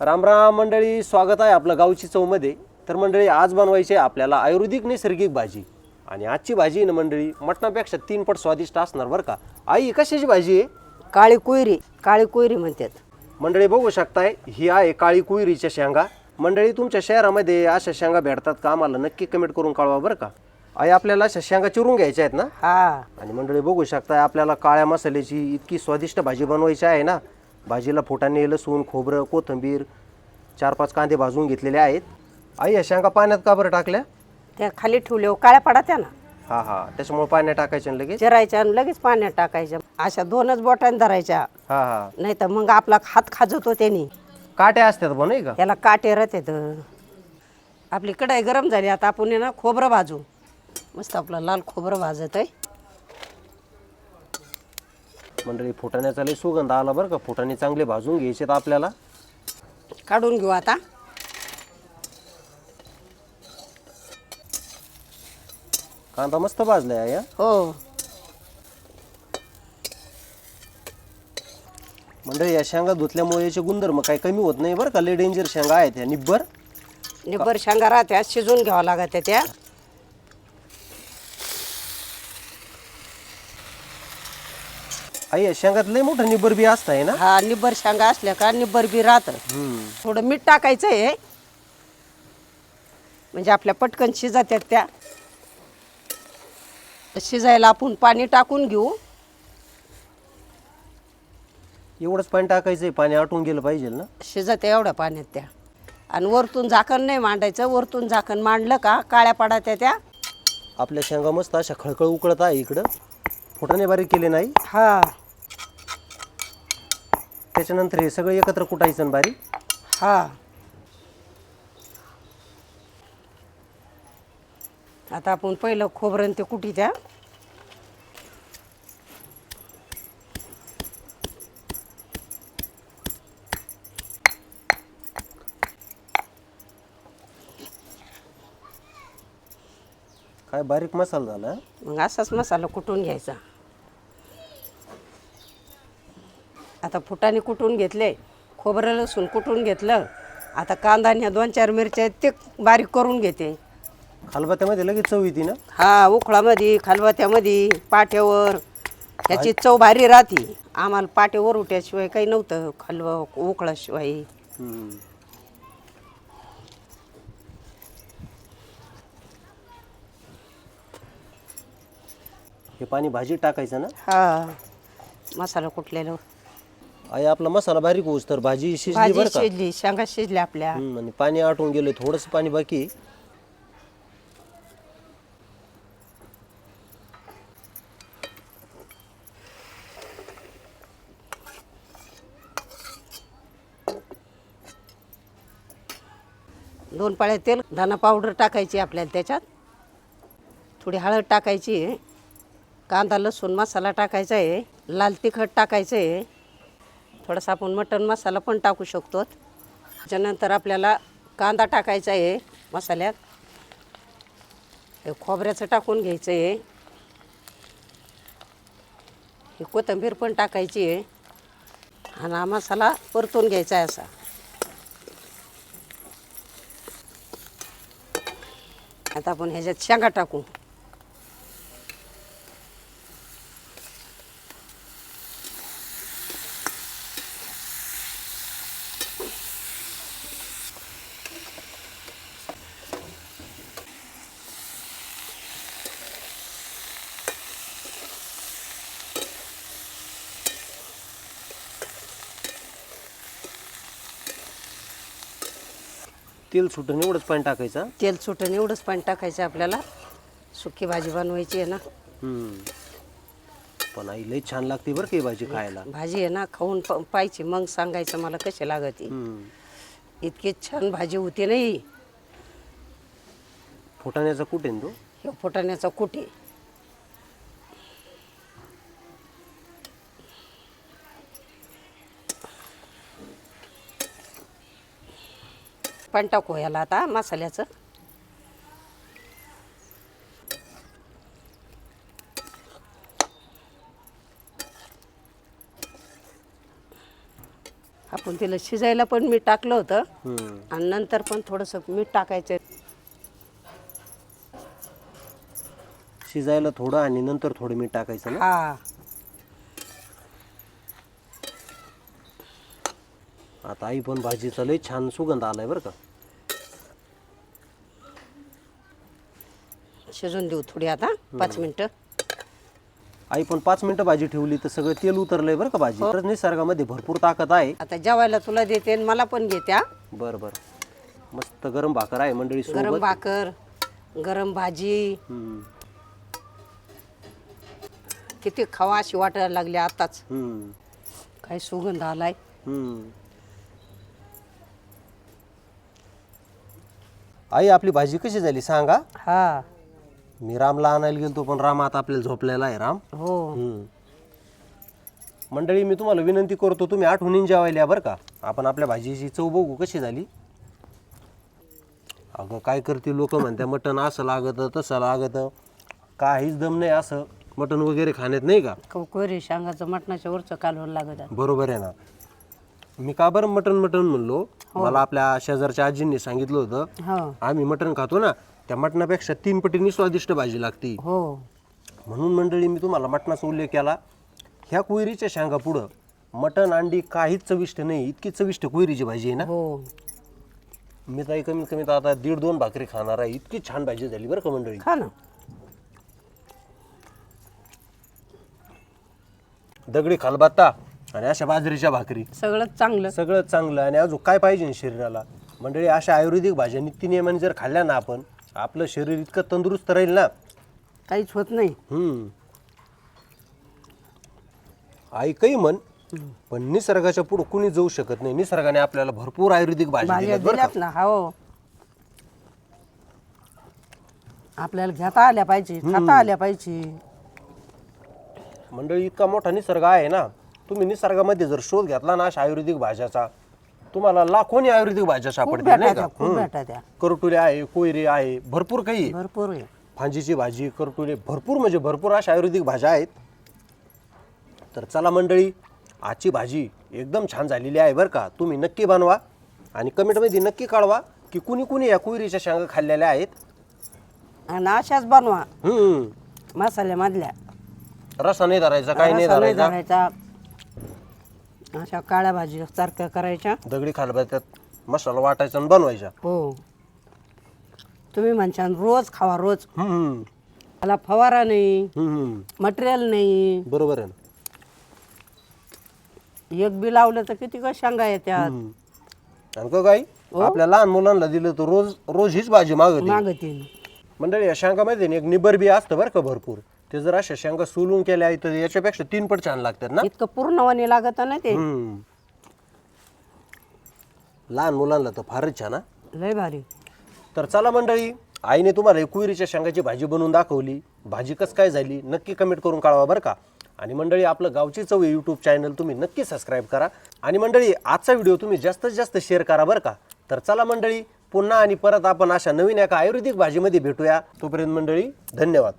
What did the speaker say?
राम राम मंडळी स्वागत आहे आपलं गावची चवमध्ये तर मंडळी आज बनवायची आहे आपल्याला आयुर्वेदिक नैसर्गिक भाजी. आणि आजची भाजी आहे ना मंडळी मटणापेक्षा तीन पट स्वादिष्ट असणार बरं का? आई कशाची भाजी आहे? काळी कुयरी काळी कुयरी म्हणतात. मंडळी बघू शकताय ही आहे काळी कुयरीच्या शेंगा. मंडळी तुमच्या शहरामध्ये अशा शेंगा भेटतात का? आम्हाला नक्की कमेंट करून कळवा बरं का? आई आपल्याला अशा शेंगा चिरून घ्यायच्या आहेत ना? हा. आणि मंडळी बघू शकताय आपल्याला काळ्या मसाल्याची इतकी स्वादिष्ट भाजी बनवायची आहे ना? भाजीला फुटाणे लसूण खोबरं कोथिंबीर चार पाच कांदे भाजून घेतलेले आहेत. आई या शेंगा पाण्यात का बरं टाकल्या? त्या खाली ठेवल्यावर काळ्या पडात्या ना. हा हा. त्याच्यामुळे पाण्यात टाकायच्या ना लगेच? चिरायच्या आणि लगेच पाण्यात टाकायच्या. अशा दोनच बोटाने धरायच्या. हा हा. नाही तर मग आपला हात खाजतो त्यांनी. काट्या असतात बा नाही का? त्याला काटे राहतात. आपली कढाई गरम झाली आता आपण आहे ना खोबरं भाजू. मस्त आपलं लाल खोबरं भाजत आहे मंडळी फुटाण्याचा लय सुगंध आला बरं का. फुटाणे चांगले भाजून घ्यायचे आपल्याला. काढून घेऊ आता. कांदा मस्त भाजलाय या हो. मंडळी या शेंगा धुतल्यामुळे याचे गुणधर्म काही कमी होत नाही बरं का. लय डेंजर शेंगा आहेत ह्या निब्बर. निब्बर शेंगा राहत्या शिजून घ्यावं लागत त्या. आई शेंगात लय मोठं निब्बर बी असतंय ना? हा निब्बर शेंगा असल्या का निब्बर बी राहतं. हम्म. थोडं मीठ टाकायचं आहे. म्हणजे आपल्या पटकन शिजत्यात त्या. शिजायला आपण पाणी टाकून घेऊ. एवढंच पाणी टाकायचंय पाणी आटून गेलं पाहिजे ना? शिजत एवढ्या पाण्यात त्या. आणि वरतून झाकण नाही मांडायचं. वरतून झाकण मांडलं का काळ्या पडात्या त्या. आपल्या शेंगा मस्त अशा खळखळ उकळत आहे इकडं. फुटाणे बारीक केले नाही. हा. त्याच्यानंतर हे सगळं एकत्र कुटायचं बारीक हा. आता आपण पहिलं खोबरं ते कुटी त्या काय बारीक मसाला झाला? मग असाच मसाला कुटून घ्यायचा. आता फुटाने कुटून घेतले खोबरं लसूण कुटून घेतलं. आता कांदा आणि ह्या दोन चार मिरच्या आहेत ते बारीक करून घेते. खलबत्त्यामध्ये लगेच चव येते ना? हा उखळामध्ये खालबात्यामध्ये पाट्यावर. ह्याची चव भारी राहते. आम्हाला पाट्यावर उठ्याशिवाय काही नव्हतं खालव उकळाशिवाय हम्म. हे पाणी भाजीत टाकायचं ना? हा मसाला कुटलेलं आई आपला मसाला बारीक होऊस तर भाजी शिजली भाजी बरं का? शिजली शेंगा शिजल्या आपल्या. हम्म, आणि पाणी आटून गेलं थोडंसं पाणी बाकी. आहे. दोन पाळ्या तेल धना पावडर टाकायची आपल्याला त्याच्यात. थोडी हळद टाकायची कांदा लसूण मसाला टाकायचा आहे. लाल तिखट टाकायचं आहे. थोडासा आपण मटण मसाला पण टाकू शकतो. त्याच्यानंतर आपल्याला कांदा टाकायचा आहे मसाल्यात. हे खोबऱ्याचं टाकून घ्यायचं आहे. ही कोथिंबीर पण टाकायची आहे. आणि हा मसाला परतून घ्यायचा आहे असा. आता आपण ह्याच्यात शेंगा टाकू. तेल सुटून एवढंच पाणी टाकायचं? हं? तेल सुटून एवढंच पाणी टाकायचं आपल्याला. सुकी भाजी बनवायची आहे ना. हम्म. पण आई लई छान लागते बरं का ही भाजी खायला. भाजी आहे ना खाऊन प- पाहिजे मग सांगायचं मला कशी लागते. हम्म. इतकी छान भाजी होती नाही फुटाण्याचा कुठे तो? हे फुटाण्याचा कुटी पण टाकू याला आता मसाल्याचं. आपण तिला शिजायला पण मीठ टाकलं होतं. आणि नंतर पण थोडंसं मीठ टाकायचं. शिजायला थोडं आणि नंतर थोडं मीठ टाकायचं ना? हा. आता आई पण भाजीचा लय छान सुगंध आलाय बरं का. शिजून देऊ थोडी आता पाच मिनटं. आई पण पाच मिनिटं भाजी ठेवली तर सगळं तेल उतरलंय बरं का भाजी. खरंच निसर्गामध्ये भरपूर ताकद आहे. आता जेवायला तुला देते आणि मला पण घेत्या बरं बरं. मस्त गरम भाकर आहे मंडळी गरम सोबत भाकर गरम भाजी. हम्म, किती खावा अशी वाटायला लागली आताच. हम्म, काही सुगंध आलाय. हम्म. आई आपली भाजी कशी झाली सांगा. हा. मी रामला आणायला गेलतो पण राम आता आपल्याला झोपलेला आहे राम. हो. हम्म. मंडळी मी तुम्हाला विनंती करतो तुम्ही आठवणीन जेवायला या बरं का. आपण आपल्या भाजीची चव बघू कशी झाली. अगं काय करते लोक म्हणते मटण असं लागतं तसं लागतं. काहीच दम नाही असं. मटण वगैरे खाण्यात नाही का? कोरी शांगाचं मटणाच्या वरचं कालवण लागत आहे. बरोबर आहे ना. मी का बरं मटण मटण म्हणलो? मला आपल्या शेजारच्या आजींनी सांगितलं होतं. हो. आम्ही मटण खातो ना. त्या मटणापेक्षा तीन पटींनी स्वादिष्ट भाजी लागते. हो. म्हणून मंडळी मी तुम्हाला मटणाचा उल्लेख केला. ह्या कुयरीच्या शेंगा पुढं मटण अंडी काहीच चविष्ट नाही इतकी चविष्ट कुयरीची भाजी आहे ना. हो. मी ताई कमीत कमी तर आता दीड दोन भाकरी खाणार आहे. इतकी छान भाजी झाली बरं का मंडळी. खा ना. दगडी खालबाता आणि अशा बाजरीच्या भाकरी. सगळंच चांगलं. सगळं चांगलं. आणि अजून काय पाहिजे शरीराला? मंडळी अशा आयुर्वेदिक भाज्या नित्यनियमाने जर खाल्ल्या ना आपण आपलं शरीर इतकं तंदुरुस्त राहील ना. काहीच होत नाही. हम्म. आई काही म्हण पण निसर्गाच्या पुढे कुणी जाऊ शकत नाही. निसर्गाने आपल्याला भरपूर आयुर्वेदिक भाज्या भाज्या दिल्यात बरं का. दिल्यात ना हो. आपल्याला घेता आल्या पाहिजे खाता आल्या पाहिजे. मंडळी इतका मोठा निसर्ग आहे ना. तुम्ही निसर्गामध्ये जर शोध घेतला ना अशा आयुर्वेदिक भाज्याचा तुम्हाला लाखोनी आयुर्वेदिक भाज्या खूप सापडतील नाही का? खूप करटुले आहे कोयरी आहे भरपूर काही आहे. भरपूर आहे. फांजीची भाजी करटुले भरपूर म्हणजे भरपूर अशा आयुर्वेदिक भाज्या आहेत. तर चला मंडळी आजची भाजी एकदम छान झालेली आहे बरं का. तुम्ही नक्की बनवा आणि कमेंटमध्ये नक्की कळवा की कुणी कुणी या कुयरीच्या शेंगा खाल्लेल्या आहेत. आणि अशाच बनवा. हम्म मसाल्यामधल्या. रसा नाही धरायचा काही नाही रस्सा नाही धरायचा. धरायचा. अशा काळ्या भाजी सारख्या करायच्या. दगडी खालबात्यात मसाला वाटायचा आणि बनवायचा हो. तुम्ही म्हणशान रोज खावा रोज. हम्म त्याला फवारा नाही हम्म मटेरियल नाही. बरोबर आहे ना. एक बी लावलं तर किती का शेंगा येत्यात. हम्म. आणि का काही आपल्या लहान मुलांना दिलं तर रोज रोज हीच भाजी मागत मागतील मंडळी या शेंगामध्ये ना एक निबर बी असतं बरं का भरपूर. ते जर अशा शेंगा सोलून केल्या तर याच्यापेक्षा तीन पट छान लागतात ना? इतकं पूर्णवाणी लागत ना ते. हम्म. लहान मुलांना तर फारच छान हा. लय भारी. तर चला मंडळी आईने तुम्हाला एक कुयरीच्या शेंगाची भाजी बनवून दाखवली. भाजी कस काय झाली नक्की कमेंट करून कळवा बरं का. आणि मंडळी आपलं गावची चव यूट्यूब चॅनल तुम्ही नक्की सबस्क्राईब करा. आणि मंडळी आजचा व्हिडिओ तुम्ही जास्तीत जास्त शेअर करा बरं का. तर चला मंडळी पुन्हा आणि परत आपण अशा नवीन एका आयुर्वेदिक भाजीमध्ये भेटूया. तोपर्यंत मंडळी धन्यवाद.